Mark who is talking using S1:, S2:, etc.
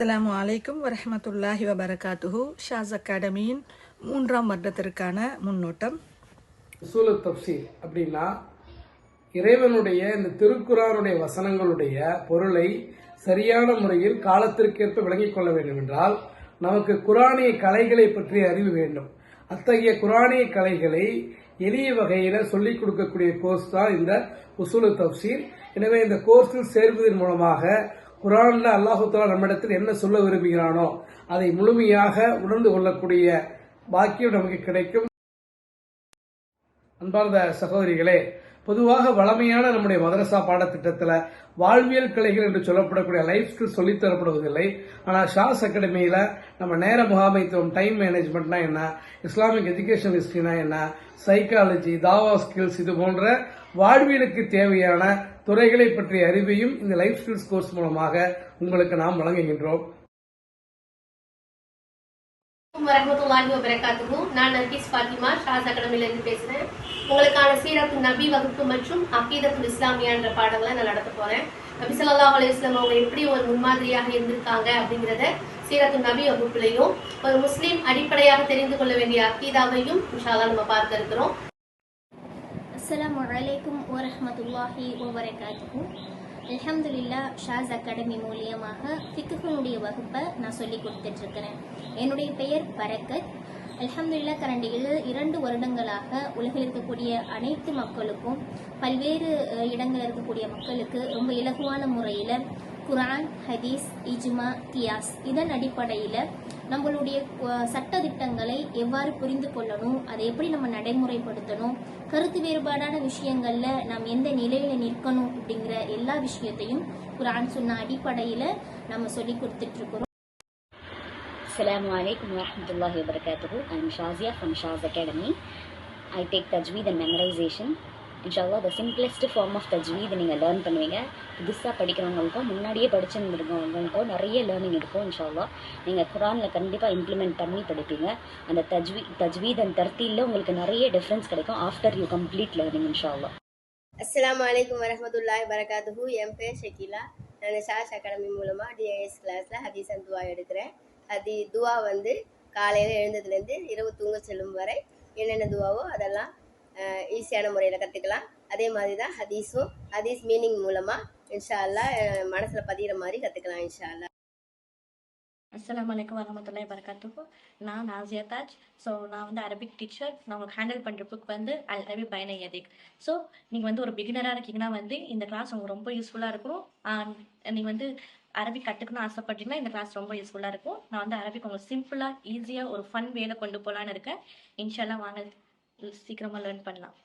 S1: அஸ்ஸலாமு அலைக்கும் வரமத்துல்லாஹி வபரகாத்துஹு. ஷாஸ் அகாடமியின் மூன்றாம் வருடத்திற்கான முன்னோட்டம்.
S2: சூல தப்சீர் அப்படின்னா இறைவனுடைய இந்த திருக்குறானுடைய வசனங்களுடைய பொருளை சரியான முறையில் காலத்திற்கேற்ப விளங்கிக் கொள்ள வேண்டும் என்றால் நமக்கு குரானிய கலைகளை பற்றிய அறிவு வேண்டும். அத்தகைய குரானிய கலைகளை எளிய வகையில் சொல்லிக் கொடுக்கக்கூடிய கோர்ஸ் தான் இந்த உசூலு தப்சீர். எனவே இந்த கோர்ஸில் சேர்வதன் மூலமாக குரான்ல அல்லாஹுத்தலா நம்மிடத்தில் என்ன சொல்ல விரும்புகிறானோ அதை முழுமையாக உணர்ந்து கொள்ளக்கூடிய பாக்கியம் நமக்கு கிடைக்கும். அன்பார்ந்த சகோதரிகளே பொதுவாக வளமையான நம்முடைய மதரசா பாடத்திட்டத்தில் வாழ்வியல் கலைகள் என்று சொல்லப்படக்கூடிய லைஃப் ஸ்கில் சொல்லித் தரப்படுவதில்லை. ஆனால் ஷாஸ் அகாடமியில் நம்ம நேர முகாமைத்துவம் டைம் மேனேஜ்மெண்ட்னா என்ன இஸ்லாமிக் எஜுகேஷன் ஹிஸ்ட்ரினா என்ன சைக்காலஜி தாவா ஸ்கில்ஸ் இது போன்ற வாழ்வியலுக்கு தேவையான துறைகளை பற்றிய அறிவையும் இந்த லைஃப் ஸ்கில்ஸ் கோர்ஸ் மூலமாக உங்களுக்கு நாம் வழங்குகின்றோம்.
S3: நான் நர்கிஸ் பாத்திமா ஷாஸ் அகாடமில இருந்து பேசுறேன். உங்களுக்கான சீரத்து நபி வகுப்பு மற்றும் அக்கீதத்து இஸ்லாமியா என்ற பாடங்களை நான் நடத்த போறேன். நபி சொல்லா அலைஹி அவங்க எப்படி ஒரு முன்மாதிரியாக இருந்திருக்காங்க அப்படிங்கறத சீரத்து நபி வகுப்புலையும் ஒரு முஸ்லீம் அடிப்படையாக தெரிந்து கொள்ள வேண்டிய அகீதாவையும் இன்ஷால்லா நம்ம பார்க்க இருக்கிறோம்.
S4: அஸ்ஸலாமு அலைக்கும் வரஹ்மத்துல்லாஹி வபரகாத்துஹு அல்ஹம்துலில்லா ஷாஸ் அகாடமி மூலியமாக ஃபிக்குனுடைய வகுப்பை நான் சொல்லி கொடுத்துட்ருக்கிறேன். என்னுடைய பெயர் பரக்கத். அல்ஹம்துல்லா கரண்டியில் இரண்டு வருடங்களாக உலகில் இருக்கக்கூடிய அனைத்து மக்களுக்கும் பல்வேறு இடங்களில் இருக்கக்கூடிய மக்களுக்கு ரொம்ப இலகுவான முறையில் குரான் ஹதீஸ் இஜ்மா கியாஸ் இதன் அடிப்படையில் நம்மளுடைய சட்ட திட்டங்களை எவ்வாறு புரிந்து கொள்ளணும் அதை எப்படி நம்ம நடைமுறைப்படுத்தணும் கருத்து வேறுபாடான விஷயங்கள்ல நாம் எந்த நிலையில நிற்கணும் அப்படிங்கிற எல்லா விஷயத்தையும் குரான் சொன்ன அடிப்படையில் நம்ம சொல்லி கொடுத்துட்டு இருக்கிறோம்
S5: அஸ்லாம் வலைக்கம் வரமத்துல்லாஹி rahmatullahi wa barakatuhu. I'm Shaz academy I take I take Tajweed memorisation இன்ஷால்லா the simplest form of of Tajweed நீங்கள் லேர்ன் பண்ணுவீங்க. புதுசாக படிக்கிறவங்களுக்கும் முன்னாடியே படிச்சிருந்துருக்கவங்களுக்கும் நிறைய லேர்னிங் இருக்கும் இன்ஷால்லா நீங்கள் குரானில் கண்டிப்பாக இம்ப்ளிமெண்ட் பண்ணி படிப்பீங்க. அந்த தஜ்வீ தஜ்வீத் அண்ட் தர்த்தியில் உங்களுக்கு நிறைய டிஃப்ரென்ஸ் கிடைக்கும் ஆஃப்டர் யூ கம்ப்ளீட் லேர்னிங் இன்ஷால்லா
S6: அஸ்லாம் வலைக்கம் வரமத்துல்லாய் வரகாத்துஹு என் பேர் ஷக்கீலா. நான் ஷாஷ் அகாடமி மூலமாக டிஐஎஸ் கிளாஸில் ஹதீஸ் அண்ட் துவா எடுக்கிறேன். ஹதி துவா வந்து காலையில் எழுந்ததுலேருந்து இரவு தூங்க செல்லும் வரை என்னென்ன துவாவோ அதெல்லாம் ஈஸியான முறையில் கற்றுக்கலாம் அதே மாதிரி தான் ஹதீஸும் ஹதீஸ் மீனிங் மூலமாக இன்ஷா மனசில் பதிகிற மாதிரி கற்றுக்கலாம் இன்ஷா அல்லாஹ்
S7: அஸ்ஸலாமு அலைக்கும் வரமத்துல்லாஹி வரகாத்துஹு நான் நாசியா தாஜ். ஸோ நான் வந்து அரபிக் டீச்சர் நான் உங்களுக்கு ஹேண்டில் பண்ணுற புக் வந்து அல் அரபி பயண எதிக் ஸோ நீங்கள் வந்து ஒரு பிகினராக இருக்கீங்கன்னா வந்து இந்த கிளாஸ் உங்களுக்கு ரொம்ப யூஸ்ஃபுல்லாக இருக்கும். நீங்கள் வந்து அரபிக் கற்றுக்கணும் ஆசைப்பட்டீங்கன்னா இந்த கிளாஸ் ரொம்ப யூஸ்ஃபுல்லாக இருக்கும். நான் வந்து அரபிக் உங்களுக்கு சிம்பிளாக ஈஸியாக ஒரு ஃபன் வேல கொண்டு போகலான்னு இருக்கேன். இன்ஷால்லாம் வாங்க. சீக்கிரமாக லேர்ன் பண்ணலாம்.